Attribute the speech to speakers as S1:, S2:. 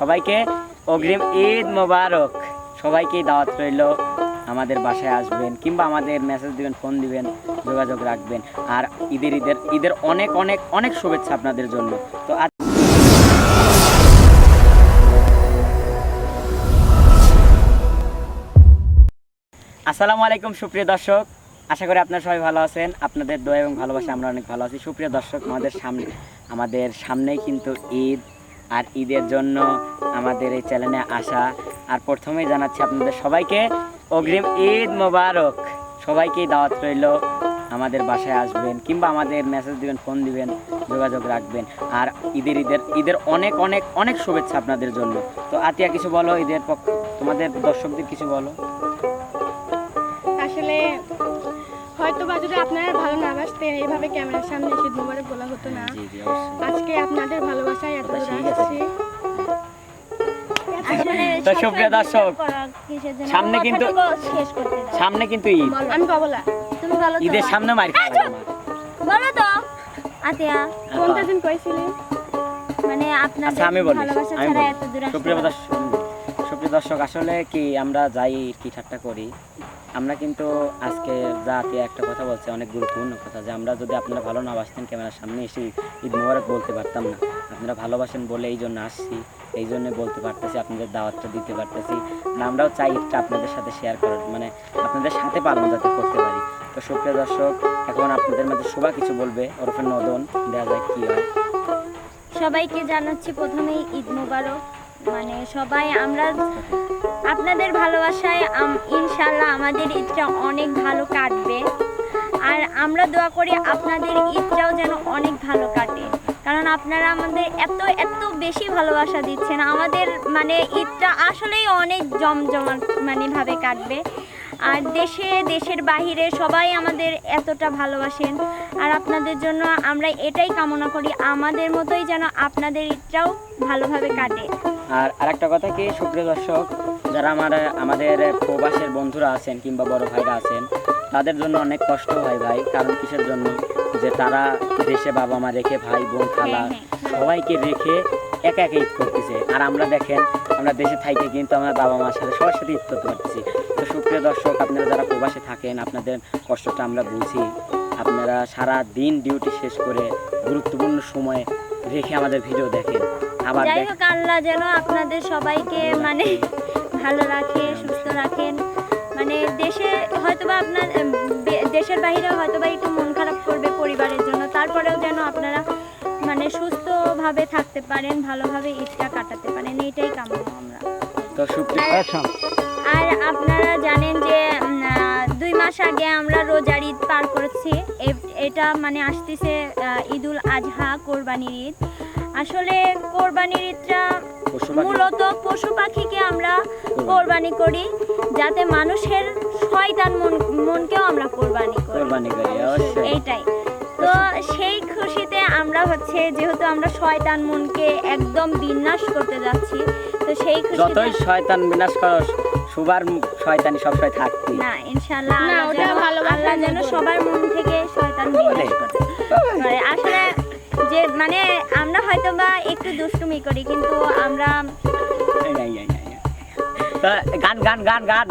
S1: সবাইকে অগ্রিম ঈদ মোবারক। সবাইকেই দাওয়াত রইল। আমাদের বাসায় আসবেন কিংবা আমাদের মেসেজ দিবেন ফোন দিবেন, যোগাযোগ রাখবেন। আর ঈদের ঈদের ঈদের অনেক অনেক অনেক শুভেচ্ছা আপনাদের জন্য। তো আজ আসসালামু আলাইকুম সুপ্রিয় দর্শক। আশা করি আপনারা সবাই ভালো আছেন। আপনাদের দোয়া এবং ভালোবাসা আমরা অনেক ভালো আছি। সুপ্রিয় দর্শক, আমাদের সামনে, আমাদের সামনেই কিন্তু ঈদ। আর ঈদের জন্য আমাদের এই চ্যানেলে আসা। আর প্রথমেই জানাচ্ছি আপনাদের সবাইকে অগ্রিম ঈদ মোবারক। সবাইকেই দাওয়াত রইল। আমাদের বাসায় আসবেন কিংবা আমাদের মেসেজ দিবেন ফোন দিবেন যোগাযোগ রাখবেন। আর ঈদের ঈদের ঈদের অনেক অনেক অনেক শুভেচ্ছা আপনাদের জন্য। তো আতিয়া কিছু বলো ঈদের পক্ষ তোমাদের দর্শকদের কিছু বলো।
S2: আসলে হয়তো বা যদি আপনারা ভালো না বাসতেন এইভাবে ক্যামেরার সামনে এসে দুবারে বলা হতো না। আজকে আপনাদের
S1: তো সুপ্রিয় দর্শক সামনে কিন্তু সামনে কিন্তু ঈদ।
S2: আমি বাবলা
S3: তুমি
S1: ঈদের সামনে মারি খাওয়া
S3: বলো তো। আতিয়া
S2: কোনটা দিন কইছিলি?
S3: মানে আপনার
S1: আমি বলি আমি বলি। সুপ্রিয় দর্শক সুপ্রিয় দর্শক আসলে কি আমরা যাই কি ঠাট্টা করি? আমরা কিন্তু আজকে যা একটা কথা বলছে, অনেক গুরুত্বপূর্ণ কথা, যে আমরা যদি আপনারা ভালো না বাসতেন ক্যামেরার সামনে এসে ঈদ মোবারক বলতে পারতাম না। আপনারা ভালোবাসেন বলে এই জন্য আসছি, এই জন্য বলতে পারতেছি, আপনাদের দাওয়াতটা দিতে পারতেছি। আর আমরাও চাই এটা আপনাদের সাথে শেয়ার করার মানে আপনাদের সাথে পালন যাতে করতে পারি। তো সুপ্রিয় দর্শক, এখন আপনাদের মাঝে শোভা কিছু বলবে, ওরফে নদন, দেখা যায় কি হয়।
S3: সবাইকে জানাচ্ছি প্রথমেই ঈদ মোবারক। মানে সবাই আমরা আপনাদের ভালোবাসায় ইনশাল্লাহ আমাদের ঈদটা অনেক ভালো কাটবে। আর আমরা দোয়া করি আপনাদের ঈদটাও যেন অনেক ভালো কাটে। কারণ আপনারা আমাদের এত এত বেশি ভালোবাসা দিচ্ছেন। আমাদের মানে ঈদটা আসলেই অনেক জমজমাট মানে ভাবে কাটবে। আর দেশে, দেশের বাহিরে সবাই আমাদের এতটা ভালোবাসেন। আর আপনাদের জন্য আমরা এটাই কামনা করি, আমাদের মতোই যেন আপনাদের ঈদটাও ভালোভাবে কাটে।
S1: আর আরেকটা কথা কি সুপ্রিয় দর্শক যারা আমার আমাদের প্রবাসের বন্ধুরা আছেন কিংবা বড় ভাইরা আছেন তাদের জন্য অনেক কষ্ট হয় ভাই। কারণ কিসের জন্য? যে তারা দেশে বাবা মা রেখে ভাই বোন খালা
S3: হ্যাঁ, হ্যাঁ।
S1: সবাইকে রেখে একা একা ঈদ করতেছে। আর আমরা দেখেন আমরা দেশে থাইকে কিন্তু আমরা বাবা মার সাথে সবার সাথে ঈদ করতে পারতেছি। তো সুপ্রিয় দর্শক আপনারা যারা প্রবাসে থাকেন আপনাদের কষ্টটা আমরা বুঝি। আপনারা সারা দিন ডিউটি শেষ করে গুরুত্বপূর্ণ সময় রেখে আমাদের ভিডিও দেখেন। আবার
S3: যাই হোক আল্লাহ যেন আপনাদের সবাইকে মানে ভালো রাখে সুস্থ রাখেন মানে দেশে হয়তোবা আপনার দেশের বাইরে হয়তোবা একটু মন খারাপ করবে পরিবারের জন্য। তারপরেও যেন আপনারা মানে সুস্থভাবে থাকতে পারেন ভালোভাবে ঈদটা কাটাতে পারেন এইটাই কামনা আমরা। আর আপনারা জানেন যে আহ, দুই মাস আগে আমরা রোজার ঈদ পার করেছি। এটা মানে আসতেছে ঈদুল আজহা কোরবানির ঈদ। আসলে কোরবানির ঈদটা মূলত পশু পাখিকে আমরা কোরবানি করি যাতে মানুষের শয়তান মন মনকেও আমরা কোরবানি করি।
S1: করি
S3: এইটাই। তো সেই খুশিতে আমরা হচ্ছে যেহেতু আমরা শয়তান মনকে একদম বিনাশ করতে যাচ্ছি তো সেই খুশিতে
S1: যতই শয়তান বিনাশ করো সুবার শয়তানি সবসময় থাকতি
S3: না ইনশাআল্লাহ
S2: না,
S3: আল্লাহ যেন-। সবার মন থেকে শয়তান বিনাশ পারে আসলে যে মানে আমরা হয়তো বা একটু দুষ্টুমি করি কিন্তু আমরা
S1: গান গান গান গান।